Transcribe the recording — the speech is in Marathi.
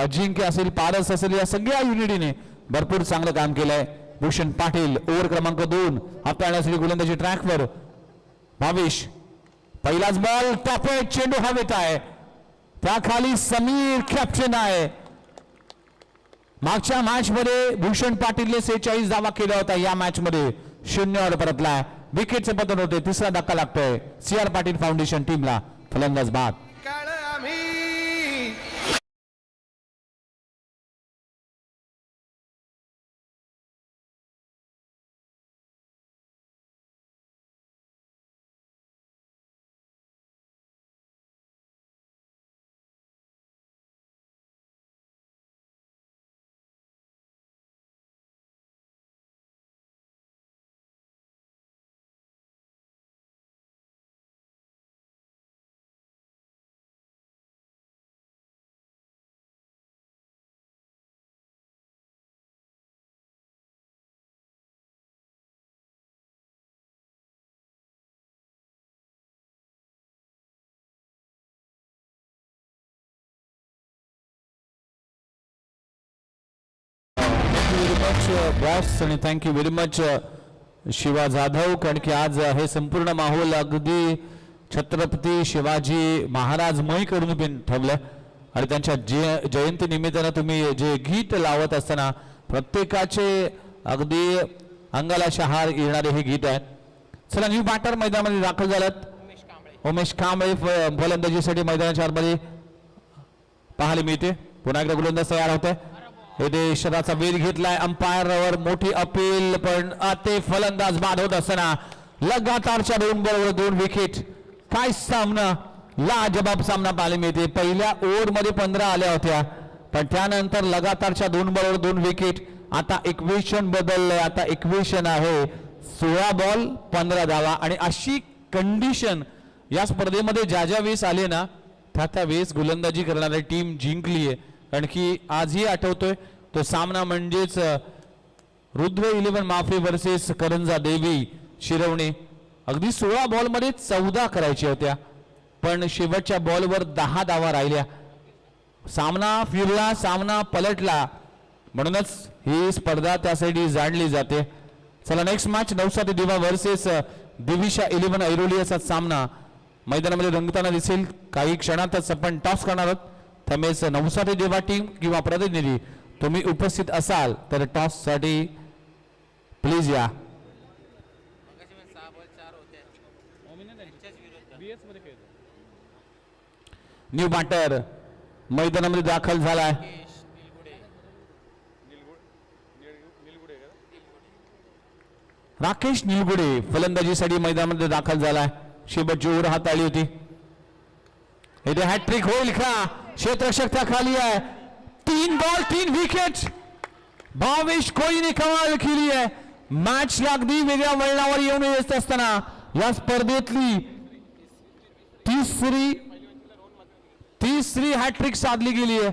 अजिंक्य असेल पारस असेल या सगळ्या युनिटीने भरपूर चांगलं काम केलंय. भूषण पाटील ओव्हर क्रमांक दोन हाताळण्यासाठी गोलंदाजी ट्रॅकवर भावेश पहिलाच बॉल टॉप चेंडू हवेत आहे. त्याखाली समीर कॅप्टन आहे. मागच्या मॅच मध्ये भूषण पाटीलने सेहेचाळीस दावा केला होता या मॅच मध्ये शून्यावर परतलाय. विकेटचे पतन होते. तिसरा धक्का लागतोय. सी आर पाटील फाउंडेशन टीमला फलंदाज बाद. बॉस आणि thank you very much Shiva Jadhav कारण की आज uh, हे संपूर्ण माहोल अगदी छत्रपती शिवाजी महाराज मय करून पण ठेवलं. आणि त्यांच्या जय जयंती निमित्तानं तुम्ही जे गीत लावत असताना प्रत्येकाचे अगदी अंगाला शहार येणारे हे गीत आहे चला न्यू बॅटर मैदानामध्ये दाखल झालात उमेश कांबळे. फलंदाजीसाठी मैदानाच्या आतमध्ये पाहायला मिळते. पुन्हा एकदा गोलंदाज तयार होते हे शराचा वेध घेतलाय अंपायरवर मोठी अपील पण ते फलंदाज बाद होत असताना लगातारच्या दोन बरोबर दोन विकेट काय सामना? लाजबाब सामना पाहायला मिळते. पहिल्या ओव्हरमध्ये पंधरा आल्या होत्या पण त्यानंतर लगातारच्या दोन बरोबर दोन विकेट आता इक्वेशन बदललंय. आता इक्वेशन आहे सोळा बॉल पंधरा धावा. आणि अशी कंडिशन या स्पर्धेमध्ये ज्या ज्या वेळेस आले ना त्या त्या वेळेस गोलंदाजी करणारी टीम जिंकली आहे कारण की आजही आठवतोय तो सामना म्हणजेच रुद्र इलेव्हन माफी वर्सेस करंजा देवी शिरवणे. अगदी सोळा बॉलमध्ये चौदा करायच्या होत्या पण शेवटच्या बॉलवर दहा धावा राहिल्या. सामना फिरला सामना पलटला. म्हणूनच ही स्पर्धा त्यासाठी जाणली जाते. चला नेक्स्ट मॅच नवसाती दिवा वर्सेस दिविशा इलेव्हन ऐरोली असा सामना मैदानामध्ये रंगताना दिसेल. काही क्षणातच आपण टॉस करणार आहोत. त्यामुळेच नवसारी दिवा टीम किंवा प्रतिनिधी तुम्ही उपस्थित असाल तर टॉससाठी प्लीज या. न्यू बाटर मैदानामध्ये दाखल झालाय. राकेश निलगुडे फलंदाजीसाठी मैदानामध्ये दाखल झालाय. शेवटची ओव्हर हाताळली होती. इथे हॅट्रिक होईल का? क्षेत्ररक्षक त्या खाली आहे. तीन बॉल तीन विकेट भावेश कोळीने कमाल केली आहे. मॅच अगदी वेगळ्या वळणावर येऊन येत असताना या स्पर्धेतली तिसरी तिसरी हॅट्रिक साधली गेली आहे.